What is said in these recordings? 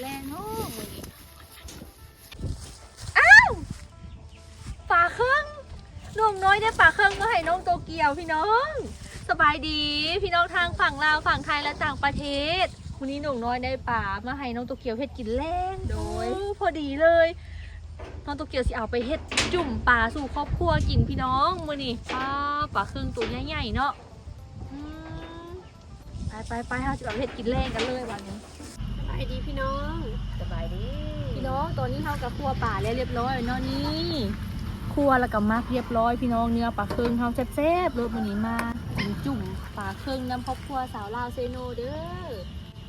แรงเนาะมื้อนี้อ้าวปลาเครื่องน้องน้อยได้ปลาเครื่องมาให้น้องโตเกียวพี่น้อง สบายดีพี่น้องทางฝั่งลาวฝั่งไทยและต่างประเทศวันนี้หนุ่มน้อยได้ปลามาให้น้องโตเกียวเฮ็ดกินแรงโดยพอดีเลยน้องโตเกียวสิเอาไปเฮ็ดจุ่มปลาสู่ครอบครัวกินพี่น้องมือนี้ปลาปลาเครื่องตัวใหญ่ๆเนาะไปไปไปเฮาสิเอาเฮ็ดกินแรงกันเลยวันนี้ น้องสบายดีพี่น้องตอนนี้เฮากับครัวป่าแล้วเรียบร้อยเนาะนี่ครัวแล้วก็มักเรียบร้อยพี่น้องเนื้อปลาเครื่องเฮาแซ่บๆรสมื้อนี้มากินจุ่มปลาเครื่องน้ำครอบครัวสาวลาวเซโนเด้อ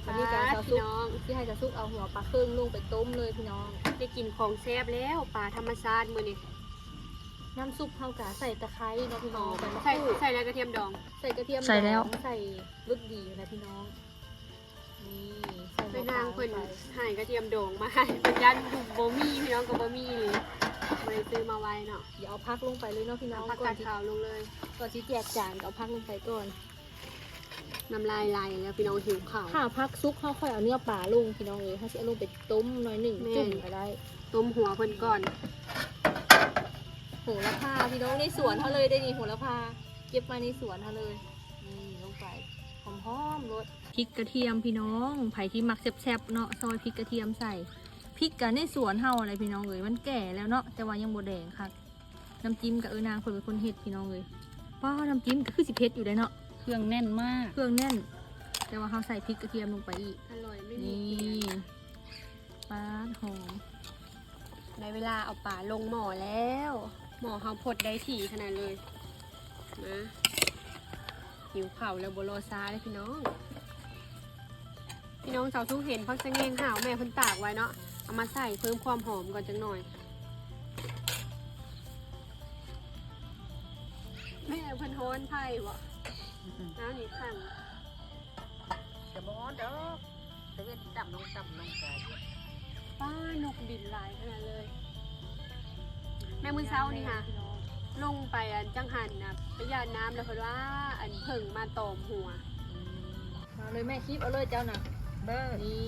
วันนี้ก็สาวพี่ซุกน้องที่ให้สาวซุกเอาหัวปลาเครื่องลงไปต้มเลยพี่น้อง ได้กินของแซ่บแล้วปลาธรรมชาติมื้อนี้น้ำซุปเฮากะใส่ตะไคร้เนาะพี่น้องใบมะใส่กรูดใส่แล้วกระเทียมดอง ใส่กระเทียมใส่แล้วดองใส่รสดีนะพี่น้องนี่ใส่ ไปหัวปลนางเพิ่นลงไปให้กระเทียมดองมาให้เป็นยันบุบ่มีพี่น้องก็บ่มีเลยบ่ได้ซื้อมาไว้เนาะเดี๋ยวเอาพักลงไปเลยเนาะพี่น้องน้ำผักก่กาอนดที่ขาวลงเลย ก่อนที่แจกจานก็เอาพักลงไปก่อนน้ำลายไหลแล้วพี่น้องหิวข้าว ถ้าพักซุกเขาค่อยเอาเนื้อปลาลงพี่น้องเลยเขาจะเอาลงไปต้มหน่อยหนึ่งแม่น จุ่มก็ได้ต้มหัวเพิ่นก่อน โหระพาพี่น้องในสวนเขาเลยได้นี่โหระพาเก็บมาในสวนเขาเลยนี่ลงไปหอมๆรสพ ริกกระเทียมพี่น้องไผ่ที่มักแซ่บๆเนาะซอยพริกกระเทียมใส่พริกกันในสวนเฮาอะไรพี่น้องเลยมันแก่แล้วเนาะแต่ว่ายังโบแดงค่ะน้ำจิ้มกับเออนางคนเป็นคนเฮ็ดพี่น้องเลยป้าน้ำจิ้มก็คือสิเผ็ดอยู่ได้เนาะเครื่องแน่นมาก เครื่องแน่น แต่ว่าเขาใส่พริกกระเทียมลงไปอีกอร่อยไม่มีนี่เกลือปลาหอมได้เวลาเอาปลาลงหม้อแล้ว หม้อเฮาพดได้ถี่ขนาดเลยนะหิวข้าวแล้วบ่รอช้าเลยพี่น้อง พี่น้องสาวทุกเห็นพักสะเงงห่าวแม่เพิ่นตากไว้เนาะเอามาใส่เพิ่มความหอมก่อนจังหน่อย แม่เพิ่นโหนไผ่บ่น้ำนี่ขังจะบอกเด้อตะเวนต่ำลงต่ำลงไกลป้านกบินหลายขนาดเลย แม่มือเช้านี่ค่ะ ลงไปอันจังหันนะไปยาน้ำแล้วเพิ่นว่าอันเพิ่งมาตอมหัวมาเลยแม่คลิปเอาเลยเจ้าน่ะ เบ้อนี่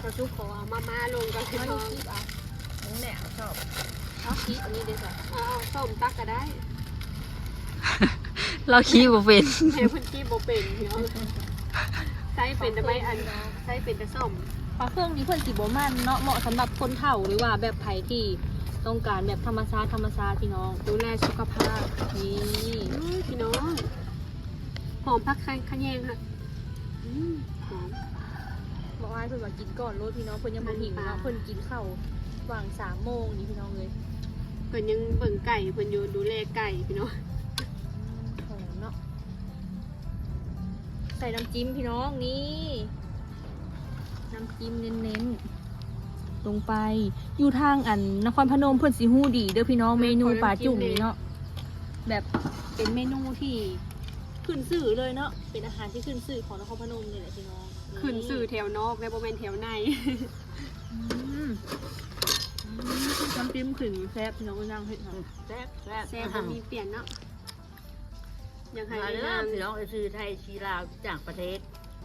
เราทุกขอเอามาม่าลงกันพี่เอาน้องคลิปเอานี่แหละชอบเอาคลิปอันนี้เดี๋ยวใส่เอาเอาส้มตักก็ได้ เราขี้บ่เป็นแม่เพิ่นกี้บ่เป็นพี่น้องใช้เป็นแต่ไม่อันใช้เป็นแต่ส้มปลาเครื่องนี้เพื่อนสีโบมันเนาะเหมาะสำหรับคนเฒ่าหรือว่าแบบไผ่ที่ต้องการแบบธรรมชาติธรรมชาติพี่น้องดูแลสุขภาพนี่อื้อพี่น้องหอมพักขะแยงค่ะ อืมหอมบอกว่าเพื่อนว่ากินก่อนรถพี่น้องเพื่อนยังบ่หิวมันปลาเนาะเพื่อนกินข้าวหว่างสามโมงนี่พี่น้องเลยเพิ่นยังเบิ่งไก่เพิ่นอยู่ดูแลไก่พี่น้องหอมเนาะใส่น้ำจิ้มพี่น้องนี่น้ำจิ้มเน้นๆลงไปอยู่ทางอันนครพนมเพื่อนสีหูดีเด้อพี่น้องเมนูปลาจุ่มนี่เนาะแบบเป็นเมนูที่ขึ้นสื่อเลยเนาะเป็นอาหารที่ขึ้นสื่อของนครพนมนี่แหละพี่น้อง ขึ้นสื่อแถวนอกและบ่แมนแถวใน น้ำจิ้มขึ้นแซ่บพี่น้องก็นั่งเห็ดค่ะแซ่บแซ่บแซ่บบ่มีเปลี่ยนเนาะยังให้มาได้เด้อนางพี่น้องไอซื้อไทยชีลาวจากประเทศ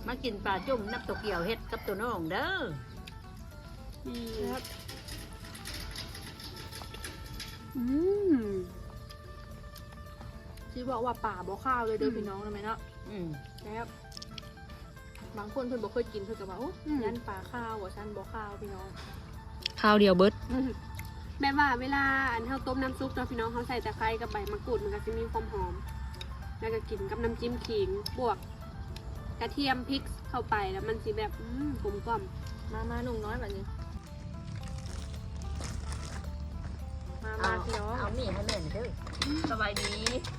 มากินปลาจุ่มน้ำตกเกี่ยวเฮ็ดกับตัวน้องเด้ออืมแซ่บอืมที่บอกว่าป่าบ่ข้าวเลยเด้อพี่น้องนะแม่เนาะอืมแซ่บ บางคนเพิ่นบ่เคยกินเพิ่นก็ว่าโอ้ยันปลาข้าวว่าฉันบ่ข้าวพี่น้องข้าวเดียวเบิดแม่ว่าเวลาอันเฮาต้มน้ำซุปเนาะพี่น้องเฮาใส่ตะไคร้กับใบมะกรูดมันก็จะมีความหอม แล้วก็กินกับน้ำจิ้มขิงบวก กระเทียมพริกเข้าไปแล้วมันสิแบบอืมกลมกล่อมมามาหนุ่มน้อยแบบนี้ มามาพี่น้องเอามีให้แม่หน่อยเด้อสบายดี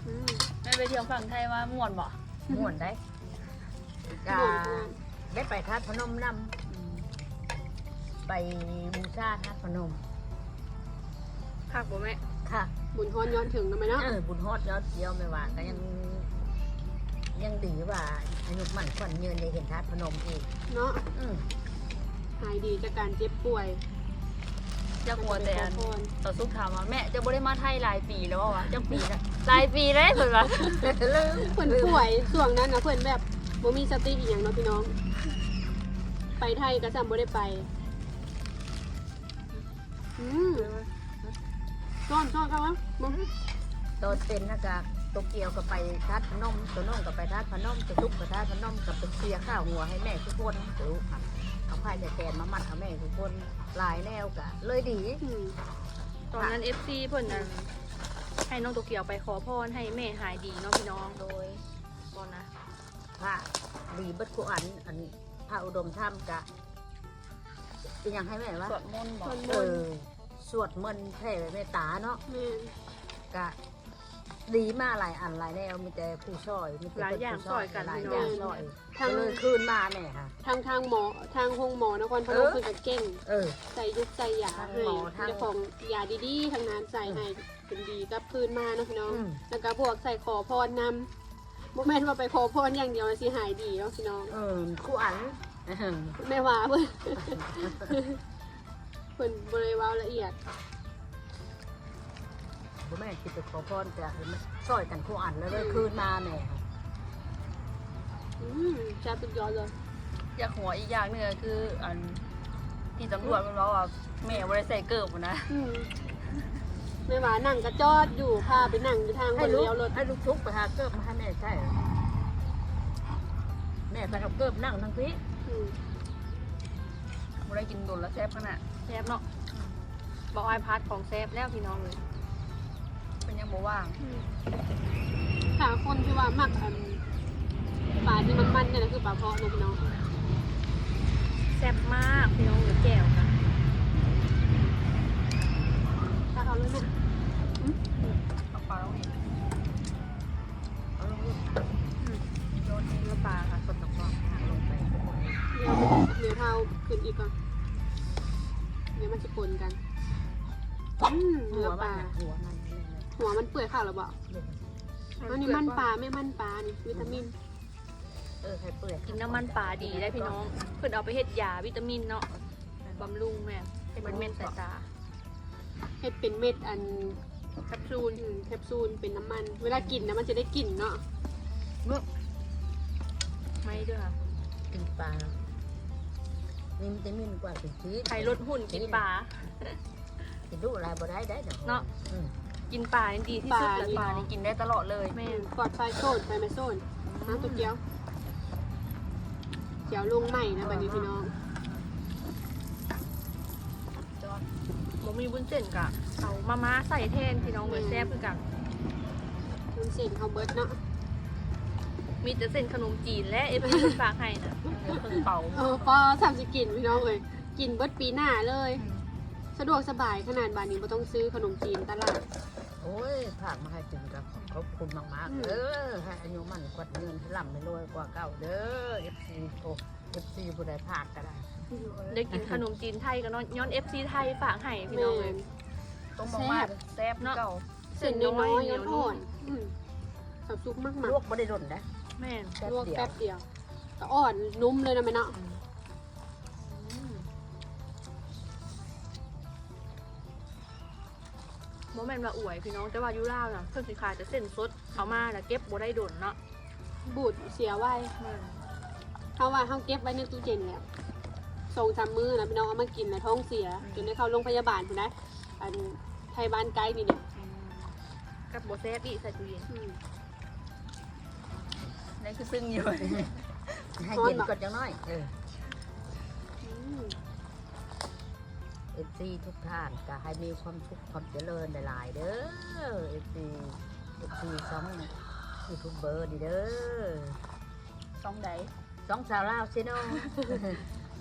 อืม แม่ไปเที่ยวฝั่งไทยว่าม่วนบ่ม่วนได้ กาได้ไปทัดพนมนำไปบูชาทัดพนมคักบ่แม่ค่ะ บุญฮอนย้อนถึงนะไหมเนาะเออบุญฮอดยอดเดียวไม่ว่าก็ยังยังดีว่าอายุมันขวัญยืนได้เห็นทัดพนมอีกเนาะอืมหายดีจากการเจ็บป่วยจะกลัวแต่อันขอพรต่อสู้ถามว่าแม่จะบ่ได้มาไทยหลายปีแล้ววะจังปีละหลายปีเลยเพิ่นว่าลืมเพิ่นป่วยช่วงนั้นนะเพิ่นแบบ บ่มีสติอีหยังเนาะพี่น้อง ไปไทยก็จำบ่ได้ไป อืมซ้อนซ้อนกันวะมึงตอนเป็นนะกะโตเกียวก็ไปทัดพนมตัวน้องก็ไปทัดพนมตัวทุกก็ทัดพนมกับเป็นเสียข้าวหัวให้แม่ทุกคนเดี๋ยวเอาผ้าจะแกนมามัดเอาแม่ทุกคนหลายแนวกะเลยดีอืมตอนนั้น FC เพิ่นน่ะให้น้องโตเกียวไปขอพรให้แม่หายดีเนาะพี่น้องโดยก่อนนะ พระดีเบิดกุอัน อันพระอุดมธรรมกะเป็นหยังให้แม่วะสวดมนต์บอส่กวนบเอนอสวดมนต์แผ่เมตตาเนาะแม่นกะดีมาหลายอันหลายแนวมีแต่ผู้ช่วยมีแต่หลายอย่างผู้ซอยกันหลายพี่อน้อย่างงช่วยทางก็เลยคืนมาแม่ค่ะทางทางหมอทางห้องหมอนครพนเอมอคือก็เก่งเออใส่ยุกใส่ยาทางให้หมอทางเจ้าของยาดีๆทางนั้นใส่ให้เป็นดีกับคืนมาเนาะพี่น้องอืมแล้วก็พวกใส่ขอพรนำ บ่แม่นว่าไปขอพรอย่างเดียวนะสิหายดีเนาะพี่น้องเออครูอันเออแม่ว่าเพิ่นเพิ่นบ่ได้เว้าละเอียดพ่อแม่คิดไปขอพรจะช่วยกันครูอันแล้วเลยคืนมาแม่ค่ะอืมแซ่บสุดยอดเลยอยากหัวอีกอย่างหนึงก็คือ อันที่ตำรวจมันบอกว่าแม่บ่ได้ใส่เกิบนะอืม แม่ว่านั่งกระจอดอยู่พาไปนั่งอยู่ทางบให้นลูกเลี้ยวรถให้ลูกทุกไปหาเกิบมาให้แม่ใช่เหรอแม่ไปกับเกิบนั่งทั้งพี่อืมบ่ได้กินโดนแล้วแซ่บขนาดแซบเนาะบอกไอพาร์ทของแซบแล้วพี่น้องเลยเป็นยังบ่ว่างถ้าคนที่ว่ามักอันปลาที่มันมันเนี่ยนะคือปลาเพาะเนาะพี่น้องแซบมากพี่น้องเลยแก้ อยข้าวหรอเปล่าอันนี้มันปลาไม่มันปลานี่วิตามิน เออให้เปื่อยกินน้ำมันปลาดีได้พี่น้อง เพิ่นเอาไปเฮ็ดยาวิตามินเนาะบำรุงแม่ให้มันเม็ดสายตาเห็ดเป็นเม็ดอันแคปซูลอืมแคปซูลเป็นน้ำมัน เวลากินนะมันจะได้กลิ่นเนาะไม่ด้วยค่ะกินปลานี่มันจะมินกว่าสิชีสใครลดหุ่นกินปลากินลูกอะไรบ่ได้ได้ดอกเนาะอืม กินปลานี่ดีที่สุดเลยปลานี่กินได้ตลอดเลยแม่ปลอดไฟโซนไฟไม่โซนน้ำตัวเกี๊ยวเกี๊ยวลุงใหม่นะบัดนี้พี่น้องจอดบ่มีบุญเส้นกะเอามาม่าใส่แทนพี่น้องเลยแซ่บคือกันมันเส้นเขาเบิร์ดเนาะมีแต่เส้นขนมจีนและเอฟซีฝากให้นะเดี๋ยวเพิ่งเป่าเออพอสามสิกินพี่น้องเลยกินเบิร์ดปีหน้าเลย สะดวกสบายขนาดบานนี้ไม่ต้องซื้อขนมจีนตลาด โอ้ยผากมาให้กินกับขอบคุณมากอืมๆเออให้อายุมันกว่าเงินให้ร่ำให้รวยกว่าเก่าเด้อ FC โอ้ FC ผู้ใดผากก็ได้ได้กินขนมจีนไทยกับย้อนเอฟซีไทยฝากให้พี่แม่น้องเลยต้มมากๆแซ่บเก่าเส้นน้อยๆย้อนอ่อนอืมสับซุกมากลวกบ่ได้ร่นนะแม่นแป๊บลวกเดียวแป๊บเดียวแต่อ่อนนุ่มเลยนะแม่เนาะ แมนว่าอวยพี่น้องแต่ว่าอยูล่าวน่ะเพิ่นสิขายแต่เส้นสดเอามาแล้วเก็บบ่ได้โดนเนาะบูดเสียไว้แม่นเขาว่าเขาเก็บไว้ในตู้เย็นแล้วส่งสามมือนะพี่น้องเอามากินแล้วท้องเสียจนได้เข้าโรงพยาบาลคุณนะอันไทยบ้านไกลนี่เนี่ยกับบ่แซ่บอีกใส่ตู้เย็นอืมนี่คือซึ่งอยู่ให้เย็นก่อนจังน้อยเออ อืม FC ทุกท่านก็ให้มีความสุขความเจริญหลายๆเด้อ FC FC สองยูทูบเบอร์ดีเด้อช่องใดสองสาวลาวซิโน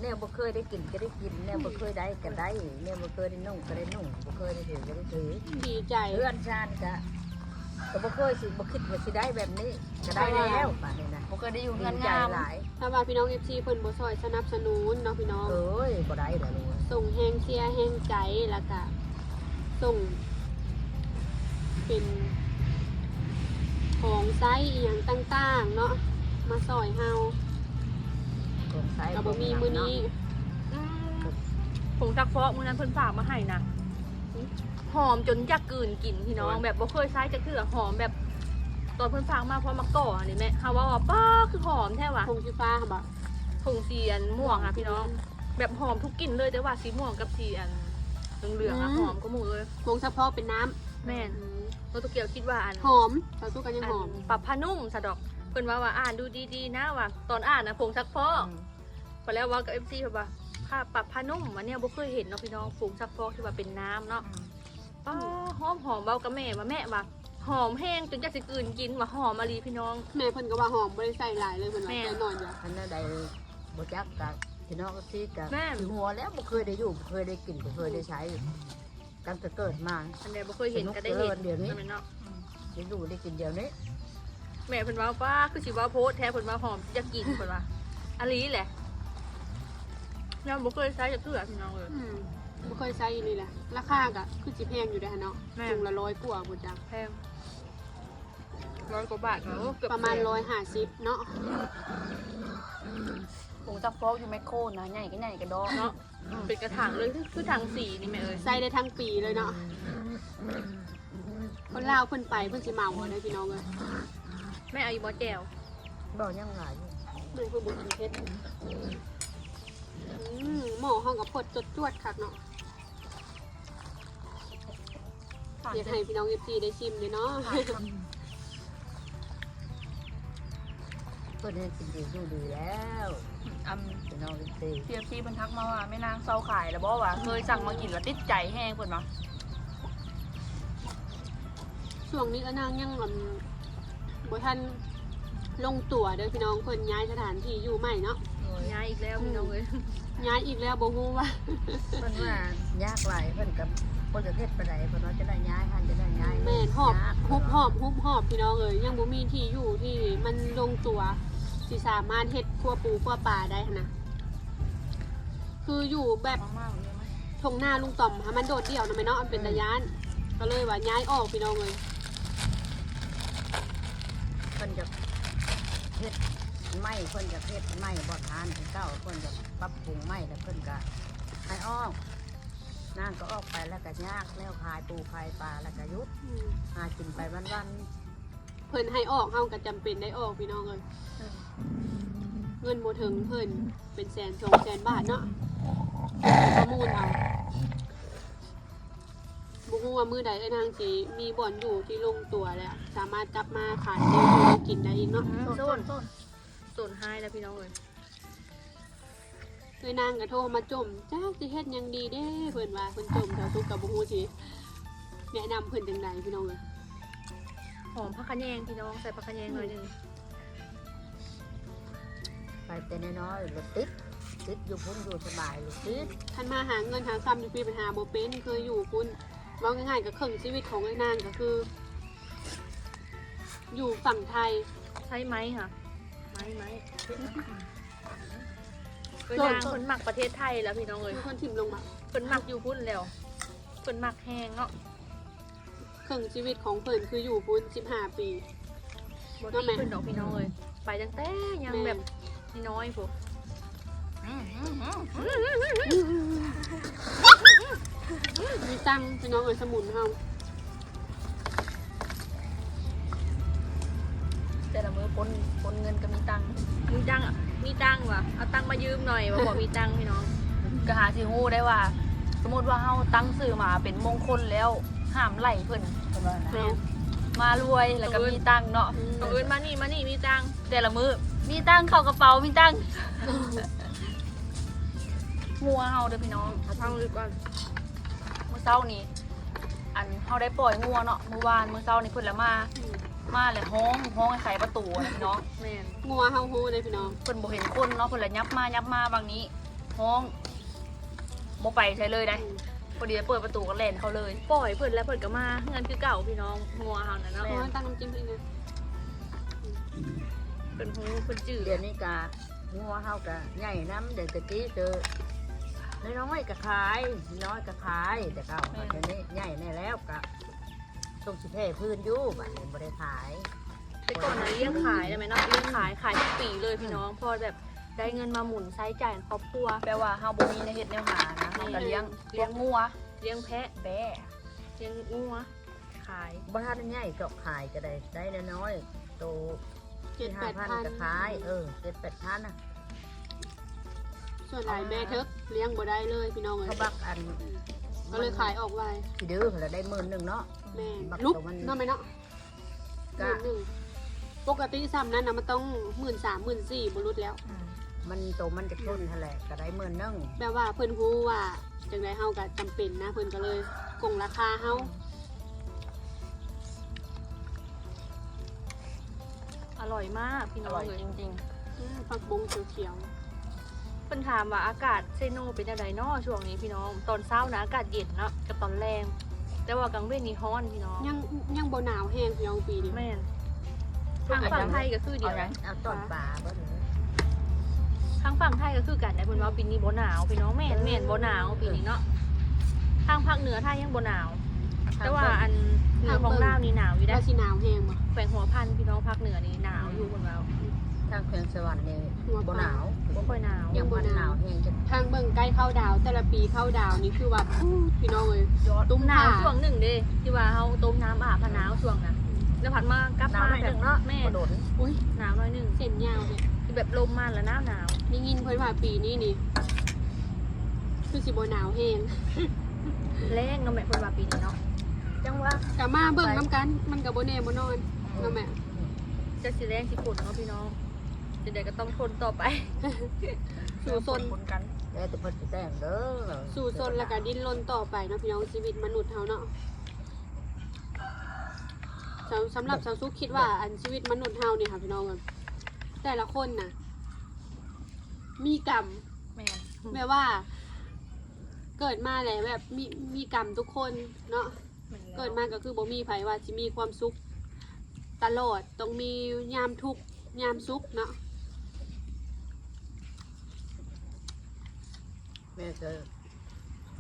แนวบ่เคยได้กินก็ได้กินแนวบ่เคยได้ก็ได้แนวบ่เคยได้นุ่งก็ได้นุ่งบ่เคยได้ถือก็ได้ถือดีใจเพื่อนชาติก็ ก็บ่เคยสิบ่คิดว่าสิได้แบบนี้ก็ได้แล้วป่านนี้นะบ่เคยได้อยู่ดีเงินใจงามหลาย ถ้าว่าพี่น้องเอฟซีเพิ่นบ่ซอยสนับสนุนเนาะพี่น้อง เอ้ยบ่ได้แล้วลูกส่งแฮงเชียร์แฮงใจแล้วก็ส่ง เป็น ของไซส์อหย่างต่างๆ เนาะมาซอยเฮาคนใช้ก็บ่มีมื้อนี้อืมผงซักฟอกมื้อนั้นเพิ่นฝากมาให้นะ หอมจนอยากกลืนกินพี่น้อง แบบบ่เคยใช้จะคือหอมแบบตอนเพิ่นฝากมาเพราะมาก่ออันนี้แม่เฮาว่าว่าป้าคือหอมแท้ว่ะคงสิฟ้าค่ะบ่หผงสีอันม่วงอะพี่น้อง แบบหอมทุกกลิ่นเลยแต่ว่าสีม่วงกับสีอันเหลืองๆอะหอมก็หมูเลยวงเฉพาะเป็นน้ำแม่นโนโตเกียวคิดว่าอันหอมสาวสู้กันยังหอมปรับผ้านุ่มสะดอกเพิ่นว่าว่าอ่านดูดีๆนะว่าตอนอ่านนะผงซักฟอกพอแล้วว่ากับเอฟซีเพิ่นว่าค่าปรับผ้านุ่มอันเนี้ยบ่เคยเห็นเนาะพี่น้องผงซักฟอกที่ว่าเป็นน้ำเนาะ ป้าหอมหอมเบากับแม่ว่าแม่ว่าหอมแห้งจนจะสิกลืนกินว่าหอมอะลีพี่น้อง แม่เพิ่นก็ว่าหอมบ่ได้ใส่หลายเลยเพิ่นว่าแม่ใส่น้อยเดียวคันนั้นใดบ่จักกับพี่น้องก็ซีกับแม่หัวแล้วบ่เคยได้อยู่บ่เคยได้กินบ่เคยได้ใช้ตั้งแต่เกิดมา อันเนี้ยบ่เคยเห็นก็ได้เห็นสนุกเกินเดี๋ยวนี้ แม่เนาะได้อยู่ได้กินเดี๋ยวนี้แม่เพิ่นว่าป้าคือสิว่าโพสต์แท้เพิ่นว่าหอมจะกินเพิ่นว่าอะลีแหละยังบ่เคยใช้จะเกลือพี่น้องเลยอืม บ่เคยใส่อีนี่แหละ ราคาก็คือสิแพงอยู่เด้อหั่นเนาะแม่ถุงละร้อยกว่าพุ่นจังแพงร้อยกว่าบาทเนาะเกือบประมาณแสน150เนาะผงซักฟอกอยู่แมคโครนะใหญ่ก็ใหญ่กระดอกเนาะเป็นกระถางเลยคือถังสีนี่แม่เอ้ยใส่ได้ทั้งปีเลยเนาะคนลาวเพิ่นไปเพิ่นสิเมาเอาได้อพี่น้องเอ้ยแม่เอาอยู่บ่แก้วบ่ยังหลายอยู่แม่เพิ่นบ่กินเผ็ดอืมหม้อห้องกับพดจดจวดคักเนาะ อยากให้พี่น้อง FC ได้ชิมเลยเนาะเพิ่นให้กินดีอยู่ดีแล้วอันพี่น้องก็ซีพีเอฟซีเพิ่นทักมาว่าแม่นางเซาขายแล้วบอกว่าเคยสั่งมากินแล้วติดใจแห้งเพิ่นว่าช่วงนี้ก็นางยังอืมบ่ทันลงตัวเด้อพี่น้องเพิ่นย้ายสถานที่อยู่ใหม่เนาะย้ายอีกแล้วพี่น้องเอ้ยย้ายอีกแล้วบ่ฮู้ว่าเพิ่นว่ายากหลายเพิ่นกับ บ่จะเฮ็ดไปไหนเพิ่นว่าจะได้ย้ายหันจะได้ย้ายแม่นหอบยากฮุบหอบฮุบหอบพี่น้องเอ้ยยังบ่มีที่อยู่ที่มันลงตัวสิสามารถเฮ็ดครัวปูครัวปลาได้หั้นนะคืออยู่แบบมากๆเลยไหมทงหน้าลุงต่อมหามันโดดเดี่ยวนะแม่เนาะมันเป็นตะยาน ก็เลยว่าย้ายออกพี่น้องเลยเพิ่นจะเฮ็ดไม้เพิ่นจะเฮ็ดไม้บ่ทานเก่าเพิ่นจะปรับปรุงไม้แล้วเพิ่นก็ให้ออก นางก็ออกไปแล้วก็ยากแล้วขายปูขายปลาแล้วก็หยุดอืมหากินไปวันเพิ่นให้ออกเฮาก็จำเป็นได้ออกพี่น้องเลยเงินบ่ถึงเพิ่นเป็นแสนสองแสนบาทเนาะประมูลเอาบุฮู้ว่ามือใดไอ้นางสีมีบ่อนอยู่ที่ลงตัวแล้วสามารถกลับมาขายได้อยู่กินได้อีกเนาะโซนโซนให้แล้วพี่น้องเอ้ยเคยนางก็โทรมาจมจ้าสิเฮ็ดหยังดีเด้เพิ่นว่าเพิ่นจมแถวทุกกับบุฮู้สิแนะนำเพิ่นจังใดพี่น้องเอ้ยหอมผักขะแยงพี่น้องใส่ผักขะแยงหน่อยหนึงๆไปแต่น้อยๆรถติดติดอยู่พุ่นอยู่สบายรถติดท่านมาหาเงินหาคำอยู่ปีปัญหาโมเป็นเคยอยู่คุณเว่าง่ายๆก็ครึ่งชีวิตของไอ้นางก็คือ อยู่ฝั่งไทย ใช้ไหมค่ะ ไหมไหม เวโซนลาคนหมักประเทศไทยแล้วพี่น้องเอ้ยมีคนทิมลงมาเพิ่นหมักอยู่พุ่นแล้วเพิ่นหมักแห้งเนาะครึ่งชีวิตของเพิ่นคืออยู่คุณ15ปีบ่ว่าตีแม่เพิ่นดอกพี่น้องเอ้ยไปตั้งแต่ยังแบบน้อยๆพวกอืมอืมอืมมีตังค์พี่น้องเอ๋ยสมุนเฮา แต่ละมือปนปนเงินก็มีตังค์มีตังค์อะมีตังค์ว่ะเอาตังค์มายืมหน่อยว่าบอกมีตังค์พี่น้องก็หาสิฮู้ได้ว่า สมมติว่าเฮาตั้งซื้อมาเป็นมงคลแล้วห้ามไล่เพิ่นเพิ่นว่านะแม่มารวยแล้วก็มีตังค์เนาะเอาเอินมานี่มานี่มีตังค์แต่ละมือมีตังค์เข้ากระเป๋ามีตังค์งัวเฮาเด้อพี่น้องเอาพังลึกก่อนมื้อเช้านี้อันเฮาได้ปล่อยงัวเนาะเมื่อวานมื้อเช้านี้เพิ่นละมา มาแล้วห้องห้องให้ไขประตูนะพี่น้องแม่นงัวเฮาฮู้เลยพี่น้องเพิ่นบ่เห็นคนเนาะเพิ่นละยับมายับมาบางนี้ห้องบ่ไปใช่เลยได้พอดีเปิดประตูก็เล่นเขาเลยปล่อยเพิ่นแล้วเพิ่นก็มาเงินคือเก่าพี่น้องงัวเฮานั่นเนาะเพราะว่าตั้งน้ำจิ้มให้นะเพิ่นฮู้เพิ่นจืดเดี๋ยวนี้กะงัวเฮากะใหญ่น้ำเดี๋ยวตะกี้เจอน้อยๆกะขายน้อยกะขายแต่เก่าเดี๋ยวนี้ใหญ่แน่แล้วกะ ต้องสิแพ่พื้นอยู่บัดนี้บ่ได้ขายแต่ก่อนน่ะเลี้ยงขายได้ไหมเนาะเลี้ยงขายขายทุกปีเลยพี่น้องพอแบบได้เงินมาหมุนใช้จ่ายครอบครัว แปลว่าเฮาบ่มีในเฮ็ดแนวหานะเฮาก็เลี้ยงเลี้ยงงัวเลี้ยงแพะแบะเลี้ยงงัวขายบ้านใหญ่ก็ขายก็ได้ได้น้อยๆโตเจ็ดที่แปห้าดพันพันก็ขายเออเจ็ดแปดพันนะส่วนหลายแม่เทิกเลี้ยงบ่ได้เลยพี่น้องเอ้เขายบักอัน ก็เลยขายออกไวที่ดื้อแล้วได้หมื่นหนึ่งเนาะ แม่บักลุกตัวมัน เนาะไหมเนาะหก็มื่นหนึ่งปกติซ้ำนั้นนะมันต้องหมื่นสามหมื่นสี่บรุษแล้วมันโตมันจะทุนแหละก็ได้หมื่นหนึ่งแบบว่าเพิ่นรู้ว่าจังไดเฮาก็จำเป็นนะเพิ่นก็เลยกงราคาเฮาอร่อยมากพี่อน้อร่องยเลยจริงอืมผักบงเขียวเพิ่นถามว่าอากาศเซโนเป็นจังไดเนาะช่วงนี้พี่น้อง ตอนเช้านะอากาศเย็นเนาะกับตอนแรง แต่ว่ากลางเว้นนี่ร้อนพี่น้องๆยังยังบ่หนาวแห้งพี่น้องปีนี้แม่นทางฝั่งไทยก็คือๆเดีเอายวไงเอาต้นป่าบ่เหรอทางฝั่งไทยก็คือกันแต่เพิ่นว่าปีนี้บ่หนาวพี่น้องแม่นแม่นบ่หนาวปีนี้เนาะทางภาคเหนือไทยยังบ่หนาว แต่ว่าอันเหนือของลาวนี่หนาวอยู่ได้ว่าสิหนาวแห้งบ่แขวงหัวพันพี่น้องภาคเหนือนี่หนาวอยู่คนเราทางเพียงสวรรค์นี่หัวบ่ปหลานาวบ่ค่อยหนาวยังบ่หนาวแห้งจะทางเบิ่งใกล้เข้าดาว แต่ละปีเข้าดาวนี่คือว่าอู้พี่น้องเอ้ยยอดตุ้มหนาวผ่าช่วงหนึ่งเด้ที่ว่าเฮาต้มน้ำอาบผะหนาวช่วงน่ะแล้วผัดมากลับหนาวมาหน่อยหแบนึ่บงเนาะแม่บ่โดนอุ้ยหนาวหน่อยหนึงเส้นยาวเนี่ยคือแบบลมมาแล้วหนาวหนาวได้ยินเพิ่นว่าปีนี้นี่คือสิบ่หนาวแห้งแรงเนาะแม่เพิ่นว่าปีนี้เนาะจังว่าก็มาเบิ่งน้ำกัน มันก็บ่แน่บ่นอนเนาะแม่จะสิแรงสิฝนเนาะพี่น้อง เดี๋ยวๆก็ต้องทนต่อไป สู่ซนคนกันแล้วแต่เพิ่นสิแต่งเด้อสู่ซนแล้วก็ดิ้นรนต่อไปเนาะพี่น้องชีวิตมนุษย์เฮาเนาะสำสำหรับสาวซุกคิดว่าอันชีวิตมนุษย์เฮาเนี่ยค่ะพี่น้องเอ้ยแต่ละคนน่ะ มีกรรมแม่นแม่ว่า เกิดมาแล้วแบบมีมีกรรมทุกคนเนาะแม่นแล้วเกิดมาก็คือบ่มีไผว่าสิมีความสุขตลอดต้องมียามทุกข์ยามสุขเนาะ แม่ก็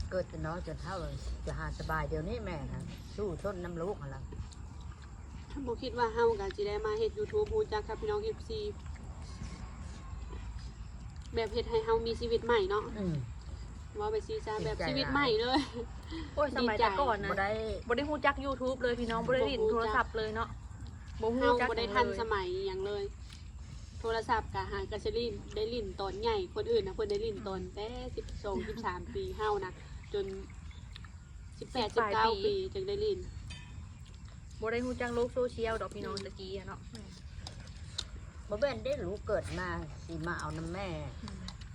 เกิดจะน้อยจนเท่าจะหาสบายเดี๋ยวนี้แม่นะสู้ทนน้ำลูกหั่นล่ะบ่คิดว่าเฮาก็สิได้มาเฮ็ด YouTube ฮู้จักกับพี่น้อง FC แบบเฮ็ดให้เฮามีชีวิตใหม่เนาะอืม ว่าไปซีซ่าแบบดีใจชีวิตใหม่เลย โอ้ยสมัยแต่ก่อนนะบ่ได้บ่ได้ฮู้จัก YouTube เลยพี่น้องบ่ได้ลิ้นโทรศัพท์เลยเนาะบ่ฮู้เฮาจักบ่ได้หยังทันเลยสมัยอหย่างเลยโทรศัพท์กะหากระชลินได้ลิ้นตอนใหญ่ คนอื่นนะเพิ่นได้ลิ้นตอนแต่12 13ปีเฮานะจน18 19ปีจึงได้ลิ้นบ่ได้ฮู้จักโลกโซเชียลดอกพี่น้องตะกี้อะเนาะบ่แม่นได้ลูกเกิดมาสิมาเอาน้ำแม่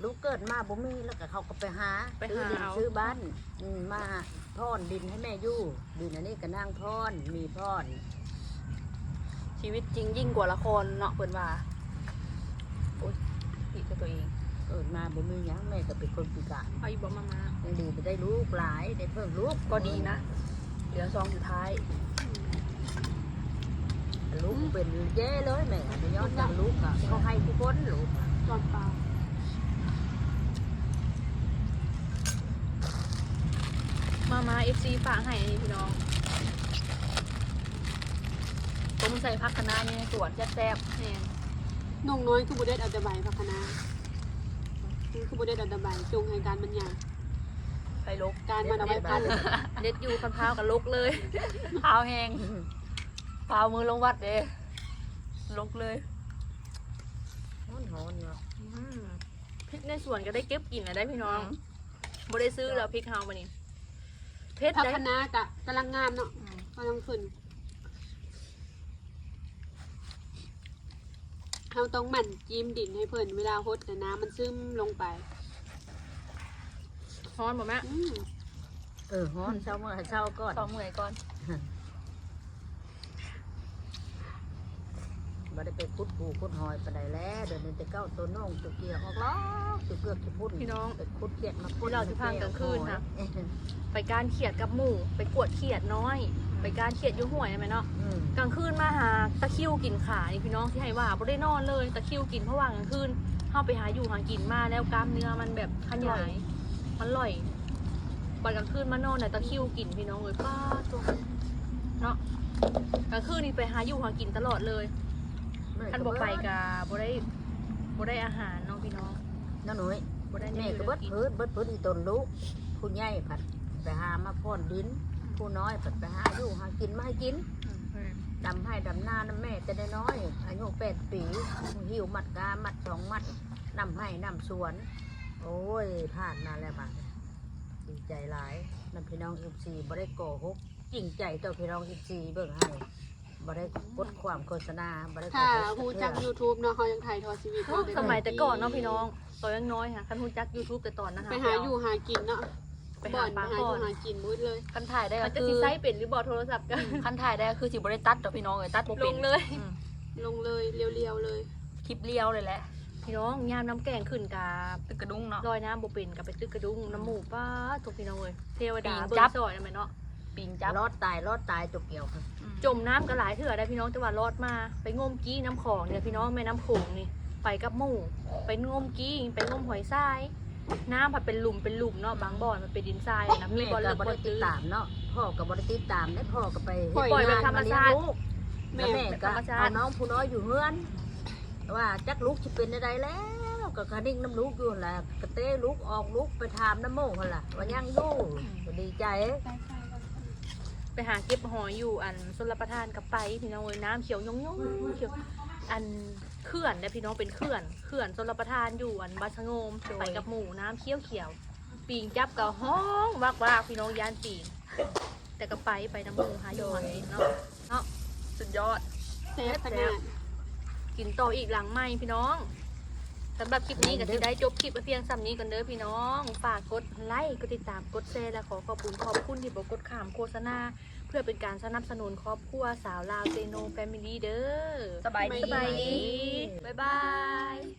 ลูกเกิดมาบ่มีแล้วก็เขาก็ไปหาไปซื้อหาดินเอา ซื้อบ้านอืมมาพรดินให้แม่อยู่ดินอันนี้ก็นางพรมีพรชีวิตจริงยิ่งกว่าละครเนาะเพิ่นว่าโอ๊ย ผิดกับตัวเองเกิดมาบ่มีหยังแม่ก็เป็นคนพิการเอาอีบ่มามายังดีไปได้ลูกหลายได้เพิ่มลูกก็ดีนะเหลือซองสุดท้าย ลูกเป็นเย้เลยแม่ไม่ย้อนจากลูกอะเขาให้ทุกคนลูกอะตอนเปล่ามามา FC ฝากให้นี่พี่น้องต้มใส่ผักคะน้านี่ในสวนแซ่บแม่น น้องน้อยคือบ่ได้เอาแต่ใบพักคะนาคือบ่ได้เอาแต่ใบจงให้การมันยากๆไปลกการมันเอาไว้พันเด็ดอยู่คันพร้าวกับลกเลยเท้าแห้งเท้ามือลงวัดเด้ลกเลยฮ้อนหอนเนาะอืมพริกในสวนก็ได้เก็บกินนะได้พี่น้องบ่ได้ซื้อแล้วพริกเฮามานี่เผ็ดพักได้คะนากะกำลังงามเนาะกำลังขึ้น เราต้องหมั่นจิ้มดินให้เพิ่นเวลาฮดแต่น้ำมันซึมลงไปฮ้อนบ่แม่อืมเออฮ้อนเช้าเมื่อเช้าก่อนสองเมื่อยก่อน บ่ได้ไปคุดปูคุดหอยปานใดแล้วเดี๋ยวนี้แต่เก้าตัวน้องตัวเกียร์ออกล้อกตัวเกือกตัวพุ่นพี่น้องไปคุดเขียดมาพุ่นที่เราจะพากลางคืนนะเออไปการเขียดกับหมู่ไปกวดเขียดน้อย ไปการเขียดอยู่ห้วยไหมเนาะอืมกลางคืนมาหาตะคริวกินขานี่พี่น้องที่ให้ว่าบ่ได้นอนเลยตะคริวกินเพราะว่ากลางคืนเข้าไปหาอยู่หากินมาแล้วกล้ามเนื้อมันแบบขยายมันลอยวันกลางคืนมานอนน่ะตะคริวกินพี่น้องเลยป้าตัวเนาะกลางคืนนี่ไปหาอยู่หากินตลอดเลย คันบอกไปกะบ่ได้บ่ได้อาหารเนาะพี่น้องน้าหนุ่ยบ่ได้แม่แน่ก็อยู่เบิได้ดกินเพิดเบิดเพิดอีตนลูกผู้ใหญ่ผัดไปหามาพ่นดิน ผู้น้อยผัดไปหาอยู่หากินมาให้กินอืมดำให้ดำหน้าน้ำแม่แต่ได้น้อยอายุแปดปีหิวมัดกามัดสองมัดนำให้นำสวน โอ้ยพลาดนานแล้วบาดดีใจหลายนั่นพี่น้องเอฟซีบ่ได้โกหกจริงใจต่อพี่น้องเอฟซีเบิ่งให้ บ่ได้กดความโฆษณาบ่ได้โกถ้าหกฮู้จัก YouTube เนาะเขายังถ่ายทอดชีวิตเขาได้สมัยแต่ก่อนเนาะพี่น้องตัวยังน้อยค่ะคันฮู้จัก YouTube แต่ตอนนะคะไปหาอยู่หากินเนาะไปบ่หาอนปลาหาอก่อยู่นหากินมุดเลยคันถ่ายได้มัก็นจะคืสิอไซส์เป็นหรือบ่โทรศัพท์กันคันถ่ายได้ก็คือสิบ่ได้ตัดดอกพี่น้องเอ้ยตัดบ่ลเป็นงเลยอืมลงเลยเรียวๆเลย คลิปเลี้ยวเลยแหละพี่น้องยามน้ำแกงขึ้นกับตึกกระดุงเนาะลอยน้ำบ่เป็นกับไปตึกกระดุงน้ำหมูป้าทุกพี่น้องเลยเทวดาปีนเบิ่จังบซอยนั่นแหละเนาะ ปิงจับรอดตายรอดตายตกเกี่ยวค่ะอืมจมน้ำก็หลายเถื่อได้พี่น้องแต่ว่ารอดมาไปงมกี้น้ำของเนี่ยพี่น้องแม่น้ำโขงนี่ไปกับหมู่ไปงมกี้ไปงมหอยทราย น้ำผัดเป็นหลุมเป็นหลุมเนาะบางบ่อนมันเป็นดินทรายนะมีแม่บ่อก็เลิกบ่บ่ได้ติตื้ดอตามเนาะพ่อก็บ่ได้ติดตามได้พ่อก็ไปปล่อยปล่อยแบบงนธรรมชาติเลี้ยงลูกแม่แล้วแม่ก็ธรรมชาติเอาน้องผู้น้อยอยู่เฮือนว่าจักลูกสิเป็นอะไรแล้วก็คนิ่งน้ำลูกอยู่หั่นแหละกระเต้ลูกออกลูกไปถามน้ำโมงหั่นล่ะว่ายังอยู่ก็ดีใจไปหาเก็บหอยอยู่อันชนรับประทานกับไปพี่น้องเอ้ยน้ำเขียวย่องๆเขียวอันเขื่อนเนี่ยพี่น้องเป็นเขื่อนเขื่อนชนรับประทานอยู่อันบาชะโงมไปกับหมูน้ำเขียวเขียวๆปีงจับกับห้องวากวากพี่น้องยานปีงแต่ก็ไปไปน้ำหมูหาอยู่หากินเนาะเนาะสุดยอดเซฟขนาดกินต่ออีกหลังไม่พี่น้อง สำหรับคลิปนี้ก็จะได้จบคลิปเพียงสำนี้กันเด้อพี่น้อง ฝากกดไลค์ กดติดตาม กดแชร์ และขอขอบคุณขอบคุณที่บอกกดข่ามโฆษณา เพื่อเป็นการสนับสนุนครอบครัวสาวลาวเซโนแฟมิลี่เด้อ สบายดีสบายดีบ๊ายบาย